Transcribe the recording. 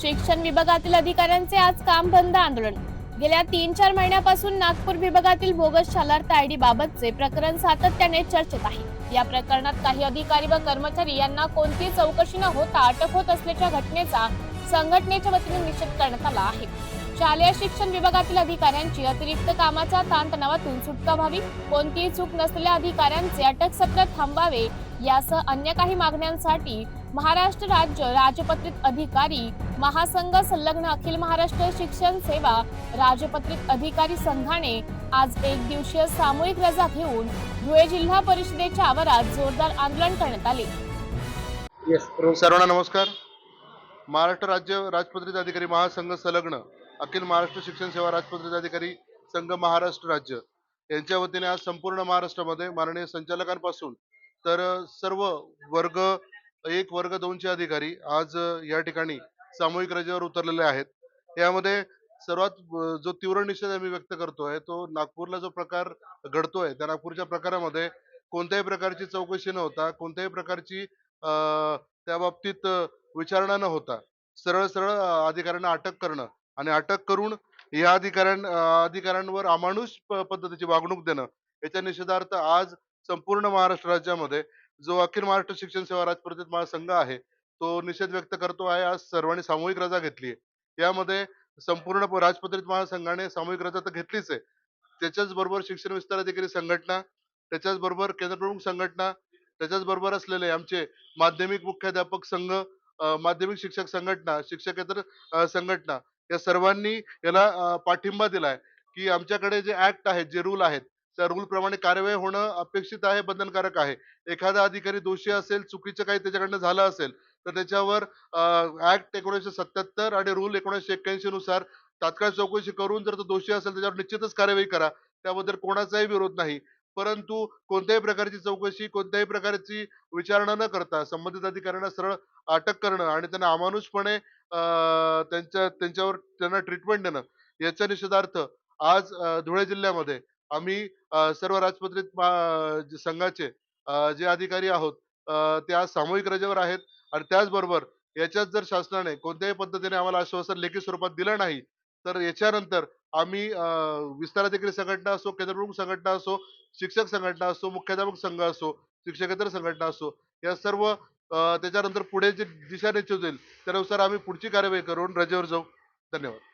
शिक्षण विभागातील अधिकाऱ्यांचे आज काम बंद आंदोलन. गेल्या तीन चार महिन्यापासून नागपूर विभागातील बोगस शालार्थ आयडी बाबतचे प्रकरण सातत्याने चर्चेत आहे. या प्रकरणात काही अधिकारी व कर्मचारी यांना कोणतीही चौकशी न होता अटक होत असल्याच्या घटनेचा संघटनेच्या वतीने निषेध करण्यात आला आहे. शालेय शिक्षण विभागातील अधिकाऱ्यांची अतिरिक्त कामाच्या ताणतणावातून सुटका व्हावी कोणतीही चूक नसलेल्या अधिकाऱ्यांचे अटक सत्र थांबावे यासह अन्य काही मागण्यांसाठी महाराष्ट्र राज्य राजपत्रित अधिकारी महासंघ संलग्न अखिल महाराष्ट्र शिक्षण सेवा राजपत्रित अधिकारी संघाने आज एक दिवसीय सामूहिक रजा घेऊन धुळे जिल्हा परिषदेच्या आवारात जोरदार आंदोलन करण्यात आले. सर्वांना नमस्कार. महाराष्ट्र राज्य राजपत्रित अधिकारी महासंघ संलग्न अखिल महाराष्ट्र शिक्षण सेवा राजपत्रित अधिकारी संघ महाराष्ट्र राज्य यांच्या वतीने आज संपूर्ण महाराष्ट्रामध्ये माननीय संचालकांपासून तर सर्व वर्ग एक वर्ग दोनचे अधिकारी आज या ठिकाणी सामूहिक रजेवर उतरलेले आहेत. यामध्ये सर्वात जो तीव्र निषेध आम्ही व्यक्त करतोय तो नागपूरला जो प्रकार घडतोय त्या नागपूरच्या प्रकारामध्ये कोणत्याही प्रकारची चौकशी न होता कोणत्याही प्रकारची त्या बाबतीत विचारणा न होता सरळ सरळ अधिकाऱ्यांना अटक करणं आणि अटक करून या अधिकाऱ्यां अधिकाऱ्यांवर अमानुष प- पद्धतीची वागणूक देणं याच्या निषेधार्थ आज संपूर्ण महाराष्ट्र राज्यामध्ये जो अखिल महाराष्ट्र शिक्षण सेवा राजपत्रित महासंघ आहे तो निषेध व्यक्त करतो आहे. आज सर्वांनी सामूहिक रजा घेतली आहे यामध्ये संपूर्ण प- राजपत्रित महासंघाने सामूहिक रजा तर घेतलीच आहे. त्याच्याच बरोबर शिक्षण विस्तार अधिकारी संघटना त्याच्याच बरोबर केंद्रप्रमुख संघटना त्याच्याच बरोबर असलेले आमचे माध्यमिक मुख्याध्यापक संघ माध्यमिक शिक्षक संघटना शिक्षकेतर संघटना या सर्वांनी याला पाठिंबा दिलाय की आमच्याकडे जे ऍक्ट आहेत जे रूल आहेत त्या रूल प्रमाणे कार्यवाही होणं अपेक्षित आहे बंधनकारक आहे. एखादा अधिकारी दोषी असेल चुकीचं काही त्याच्याकडनं झालं असेल तर त्याच्यावर ऍक्ट एकोणीसशे सत्याहत्तर आणि रूल एकोणीसशे एक्क्याऐंशी नुसार तात्काळ चौकशी करून जर तो दोषी असेल त्याच्यावर निश्चितच कार्यवाही करा. त्याबद्दल कोणाचाही विरोध नाही. परंतु कोणत्याही प्रकारची चौकशी कोणत्याही प्रकारची विचारणा न करता संबंधित अधिकाऱ्यांना सरळ अटक करणं आणि त्यांना अमानुषपणे त्यांच्या त्यांच्यावर त्यांना ट्रीटमेंट देणं. याच्या निषेधार्थ आज धुळे जिल्ह्यामध्ये आम्ही सर्व राजपत्रित संघाचे जे अधिकारी आहोत ते आज सामूहिक रजेवर आहेत आणि त्याचबरोबर याच्यात जर शासनाने कोणत्याही पद्धतीने आम्हाला आश्वासन लेखी स्वरूपात दिलं नाही तर याच्यानंतर आम्ही विस्ताराधिकारी संघटना असो केंद्रप्रमुख संघटना असो शिक्षक संघटना असो मुख्याध्यापक संघ असो शिक्षकेतर संघटना असो या सर्व त्याच्यानंतर पुढे जे दिशानिर्देश होईल त्यानुसार आम्ही पुढची कार्यवाही करून रजेवर जाऊ. धन्यवाद.